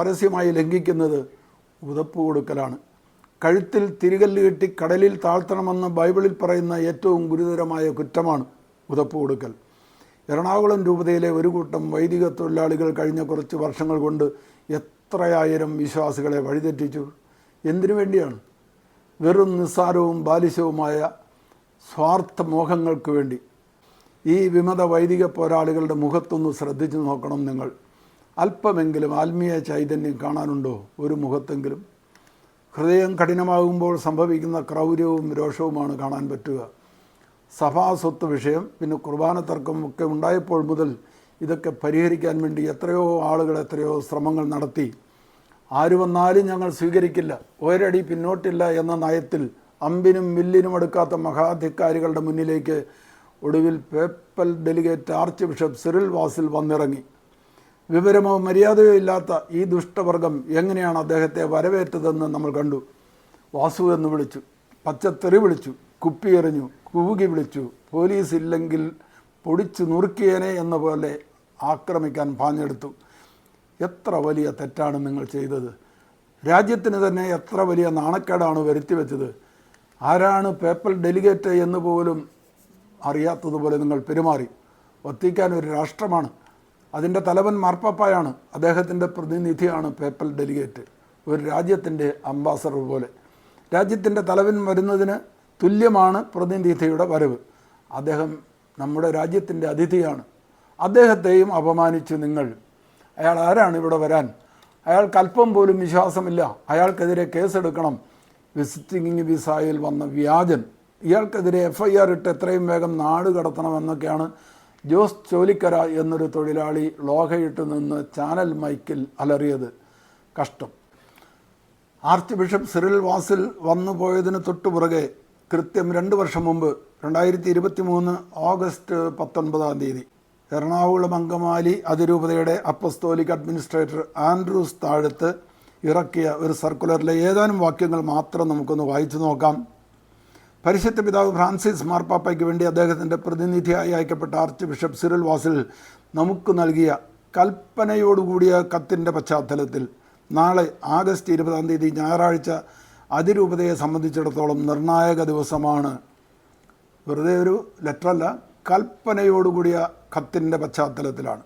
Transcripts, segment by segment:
പരസ്യമായി ലംഘിക്കുന്നത് ഉതപ്പ് കൊടുക്കലാണ്. കഴുത്തിൽ തിരികല്ല് കെട്ടി കടലിൽ താഴ്ത്തണമെന്ന് ബൈബിളിൽ പറയുന്ന ഏറ്റവും ഗുരുതരമായ കുറ്റമാണ് ഉതപ്പ് കൊടുക്കൽ. എറണാകുളം രൂപതയിലെ ഒരു കൂട്ടം വൈദിക തൊഴിലാളികൾ കഴിഞ്ഞ കുറച്ച് വർഷങ്ങൾ കൊണ്ട് എത്രയായിരം വിശ്വാസികളെ വഴിതെറ്റിച്ചു. എന്തിനു വേണ്ടിയാണ്? വെറും നിസ്സാരവും ബാലിശവുമായ സ്വാർത്ഥ മോഹങ്ങൾക്ക് വേണ്ടി. ഈ വിമത വൈദിക പോരാളികളുടെ മുഖത്തൊന്ന് ശ്രദ്ധിച്ചു നോക്കണം നിങ്ങൾ. അല്പമെങ്കിലും ആത്മീയ ചൈതന്യം കാണാനുണ്ടോ ഒരു മുഖത്തെങ്കിലും? ഹൃദയം കഠിനമാകുമ്പോൾ സംഭവിക്കുന്ന ക്രൗര്യവും രോഷവുമാണ് കാണാൻ പറ്റുക. സഭാ സ്വത്ത് വിഷയം പിന്നെ കുർബാന തർക്കം ഒക്കെ ഉണ്ടായപ്പോൾ മുതൽ ഇതൊക്കെ പരിഹരിക്കാൻ വേണ്ടി എത്രയോ ആളുകൾ എത്രയോ ശ്രമങ്ങൾ നടത്തി. ആര് വന്നാലും ഞങ്ങൾ സ്വീകരിക്കില്ല. ഒരടി പിന്നോട്ടില്ല എന്ന നയത്തിൽ അമ്പിനും മില്ലിനും എടുക്കാത്ത മഹാധികാരികളുടെ മുന്നിലേക്ക് ഒടുവിൽ papal delegate archbishop Cyril Vasil വന്നിറങ്ങി. വിവരമോ മര്യാദയോ ഇല്ലാത്ത ഈ ദുഷ്ടവർഗം എങ്ങനെയാണ് അദ്ദേഹത്തെ വരവേറ്റതെന്ന് നമ്മൾ കണ്ടു. വാസു എന്ന് വിളിച്ചു പച്ചത്തെറി വിളിച്ചു കുപ്പിയെറിഞ്ഞു കൂകി വിളിച്ചു പോലീസ് ഇല്ലെങ്കിൽ പൊടിച്ചു നുറുക്കിയേനെ എന്ന പോലെ ആക്രമിക്കാൻ പാഞ്ഞെടുത്തു. എത്ര വലിയ തെറ്റാണ് നിങ്ങൾ ചെയ്തത്. രാജ്യത്തിന് തന്നെ എത്ര വലിയ നാണക്കേടാണ് വരുത്തി വെച്ചത്. ആരാണ് പേപ്പർ ഡെലിഗേറ്റ് എന്ന് പോലും അറിയാത്തതുപോലെ നിങ്ങൾ പെരുമാറി. വത്തിക്കാൻ ഒരു രാഷ്ട്രമാണ്. അതിന്റെ തലവൻ മാർപ്പാപ്പായാണ്. അദ്ദേഹത്തിന്റെ പ്രതിനിധിയാണ് പേപ്പൽ ഡെലിഗേറ്റ്. ഒരു രാജ്യത്തിന്റെ അംബാസഡർ പോലെ. രാജ്യത്തിന്റെ തലവൻ വരുന്നതിന് തുല്യമാണ് പ്രതിനിധിയുടെ വരവ്. അദ്ദേഹം നമ്മുടെ രാജ്യത്തിന്റെ അതിഥിയാണ്. അദ്ദേഹത്തെയും അപമാനിച്ചു നിങ്ങൾ. അയാൾ ആരാണ് ഇവിടെ വരാൻ? അയാൾക്ക് അല്പം പോലും വിശ്വാസമില്ല. അയാൾക്കെതിരെ കേസെടുക്കണം. വിസിറ്റിംഗ് വിസായിൽ വന്ന വ്യാജൻ. ഇയാൾക്കെതിരെ എഫ് ഐ ആർ ഇട്ട് എത്രയും വേഗം നാട് കടത്തണമെന്നൊക്കെയാണ് ജോസ് ചോലിക്കര എന്നൊരു തൊഴിലാളി ലോഹയിട്ട് നിന്ന് ചാനൽ മൈക്കിൽ അലറിയത് കഷ്ടം. ആർച്ച് ബിഷപ്പ് സിറിൽ വാസിൽ വന്നു പോയതിന് തൊട്ടുപുറകെ കൃത്യം രണ്ട് വർഷം മുമ്പ് രണ്ടായിരത്തി ഇരുപത്തി മൂന്ന് ഓഗസ്റ്റ് പത്തൊൻപതാം തീയതി എറണാകുളം അങ്കമാലി അതിരൂപതയുടെ അപ്പസ്തോലിക് അഡ്മിനിസ്ട്രേറ്റർ ആൻഡ്രൂസ് താഴത്ത് ഇറക്കിയ ഒരു സർക്കുലറിലെ ഏതാനും വാക്യങ്ങൾ മാത്രം നമുക്കൊന്ന് വായിച്ചു നോക്കാം. പരിശുദ്ധ പിതാവ് ഫ്രാൻസിസ് മാർപ്പാപ്പയ്ക്ക് വേണ്ടി അദ്ദേഹത്തിന്റെ പ്രതിനിധിയായി അയക്കപ്പെട്ട ആർച്ച് ബിഷപ്പ് സിറിൽ വാസിൽ നമുക്ക് നൽകിയ കൽപ്പനയോടുകൂടിയ കത്തിന്റെ പശ്ചാത്തലത്തിൽ നാളെ ആഗസ്റ്റ് ഇരുപതാം തീയതി ഞായറാഴ്ച അതിരൂപതയെ സംബന്ധിച്ചിടത്തോളം നിർണായക ദിവസമാണ്. വെറുതെ ഒരു ലെറ്ററല്ല കൽപ്പനയോടുകൂടിയ കത്തിന്റെ പശ്ചാത്തലത്തിലാണ്.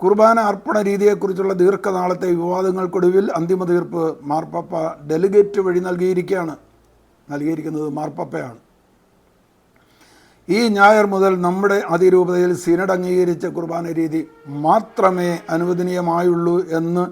കുർബാന അർപ്പണ രീതിയെക്കുറിച്ചുള്ള ദീർഘനാളത്തെ വിവാദങ്ങൾക്കൊടുവിൽ അന്തിമ തീർപ്പ് മാർപ്പാപ്പ ഡെലിഗേറ്റ് വഴി നൽകിയിരിക്കുകയാണ്. നൽകിയിരിക്കുന്നത് മാർപ്പപ്പയാണ്. ഈ ഞായർ മുതൽ നമ്മുടെ അതിരൂപതയിൽ സിനഡ് അംഗീകരിച്ച കുർബാന രീതി മാത്രമേ അനുവദനീയമായുള്ളൂ എന്ന്